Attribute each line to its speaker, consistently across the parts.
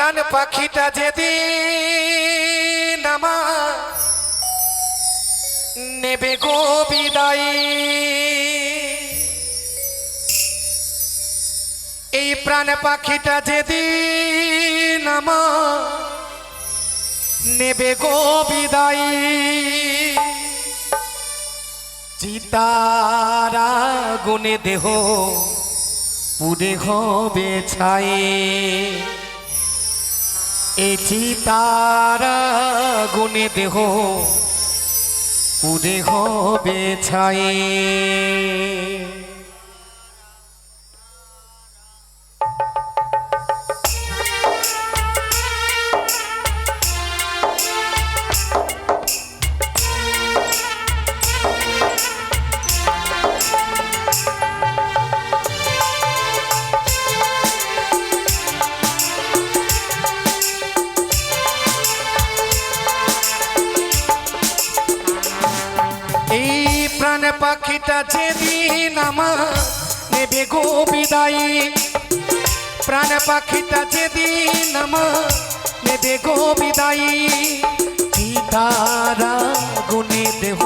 Speaker 1: প্রাণ পাখিটা যেদিন আমার নেবে গো বিদায়। এই প্রাণ পাখিটা যেদিন আমার নেবে গো বিদায়। চিতারা গুনে দেহ পুড়ে হবে ছাই। এই চিতারা গুণে দেহ। উদেহ হবে পাখিটা যেদিন আমার নেবে গো বিদায়। প্রাণ পাখিটা যেদিন আমার নেবে গো বিদায়। চিতারা গুনে দেহ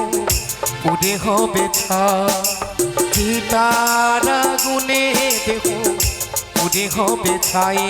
Speaker 1: উড়ে হবে ছা গুনে দেহ উড়ে হবে ছাই।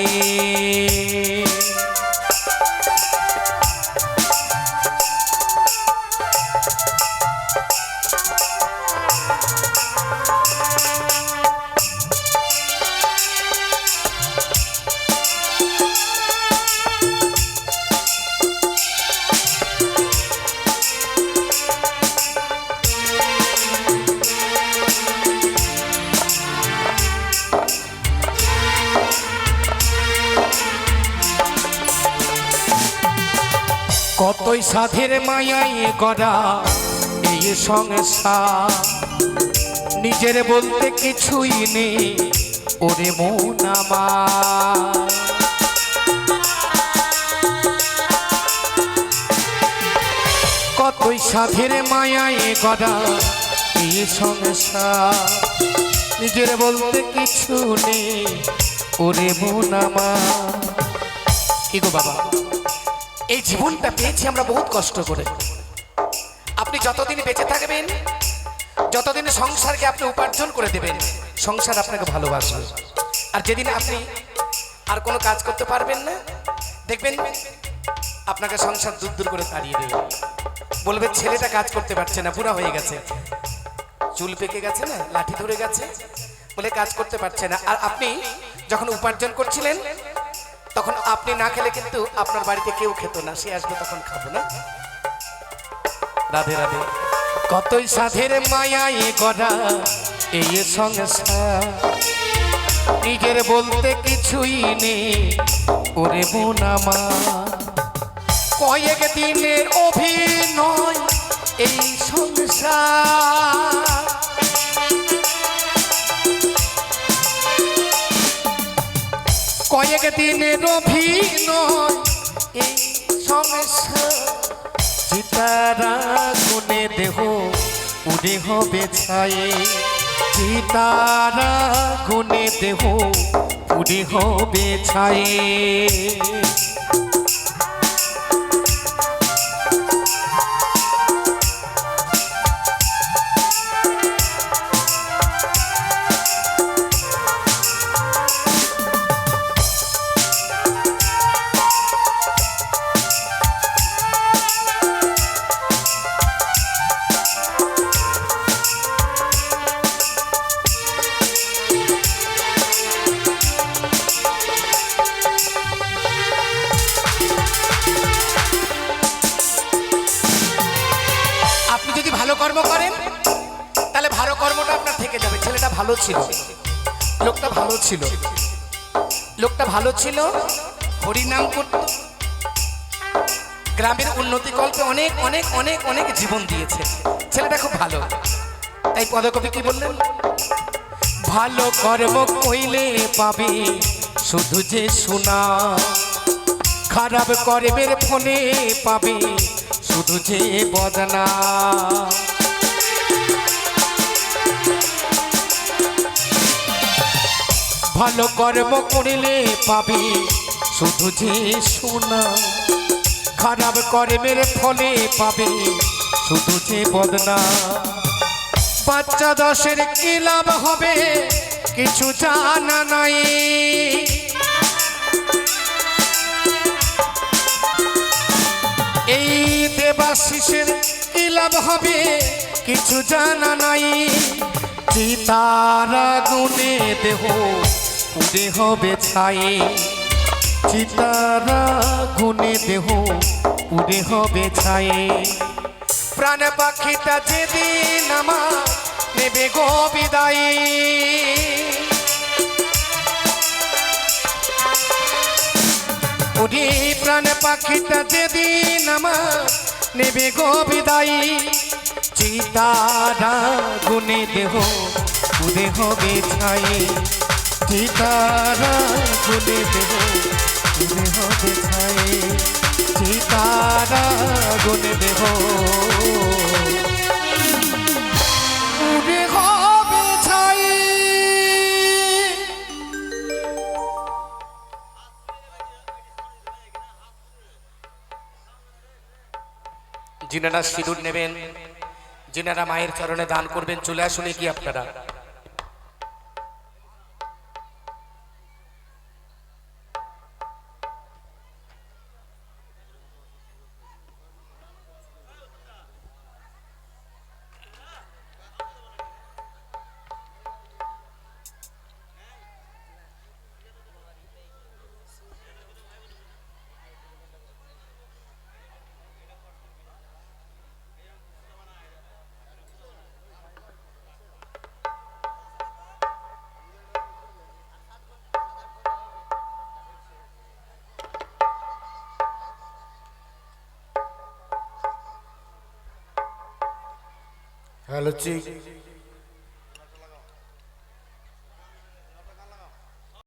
Speaker 1: কতই সাধের মায়াই করা এই সংসার। নিজের বলতে কিছুই নেই, ওরে মন কতই সাধের মায়াই করা এই সংসার। নিজের বলতে কিছু নেই, ওরে মন আমার। কি গো বাবা? এই জীবনটা পেয়েছি আমরা বহুত কষ্ট করে। আপনি যতদিন বেঁচে থাকবেন, যতদিন সংসারকে আপনি উপার্জন করে দেবেন, সংসার আপনাকে ভালোবাসবে। আর যেদিন আপনি আর কোনো কাজ করতে পারবেন না, দেখবেন আপনাকে সংসার দূর দূর করে তাড়িয়ে দেবে। বলবে, ছেলেটা কাজ করতে পারছে না পুরা হয়ে গেছে। চুল পেকে গেছে না, লাঠি ধরে গেছে। বলে, কাজ করতে পারছে না। আর আপনি যখন উপার্জন করছিলেন তখন আপনি না খেলে কিন্তু আপনার বাড়িতে কেউ খেত না, সে আসবে তখন খাব না। রাধে রাধে। কতই সাধের মায়াই গড়া এই সংসার। নিজের বলতে কিছুই নেই, ওরে বোনামা কয়েক দিনের অভিনয় এই সংসার। অভিনয়, এই সমস্যা চিতারা গুনে দেহ উড়ে হবে ছায়ে। সীতারা গুনে দেহ উড়ে হবে ছাই কর্ম করেন, তাহলে ভালো কর্মটা আপনার থেকে যাবে। ছেলেটা ভালো ছিল। লোকটা ভালো ছিল। লোকটা ভালো ছিল, হরিনাম করত। গ্রামের উন্নতি কল্পে অনেক অনেক অনেক অনেক জীবন দিয়েছে। ছেলেটা খুব ভালো। তাই পদকবি কি বললেন? ভালো কর্ম কইলে পাবে শুধু যে শোনা খারাপ কর্মের ফোনে পাবে শুধু যে বদনা। ভালো কর্ম করিলে পাবি। শুধু যে শোনা খারাপ করে মেরে ফলে পাবে। শুধু যে বদনা। বাচ্চা দশের কি লাভ হবে, কিছু জানা নাই। এই দেবাশিসের কি লাভ হবে, কিছু জানা নাই। চিতারা গুনে দেহ উদে হবে ছাই চিতারা গুনে দেহ উদে হবে প্রাণ পাখিটা যেদিন আমার নেবে গো বিদায়। ওরে প্রাণ পাখিটা যেদিন আমার নেবে গো বিদায়। চিতারা গুনে দেহ উদে হবে চিতারা গুনে দেহ উদে হবে ছাই। চিতারা গুনে হবে যিনারা সিঁদুর নেবেন, যিনারা মায়ের চরণে দান করবেন, চলে আসুন কি আপনারা। হ্যালো চিক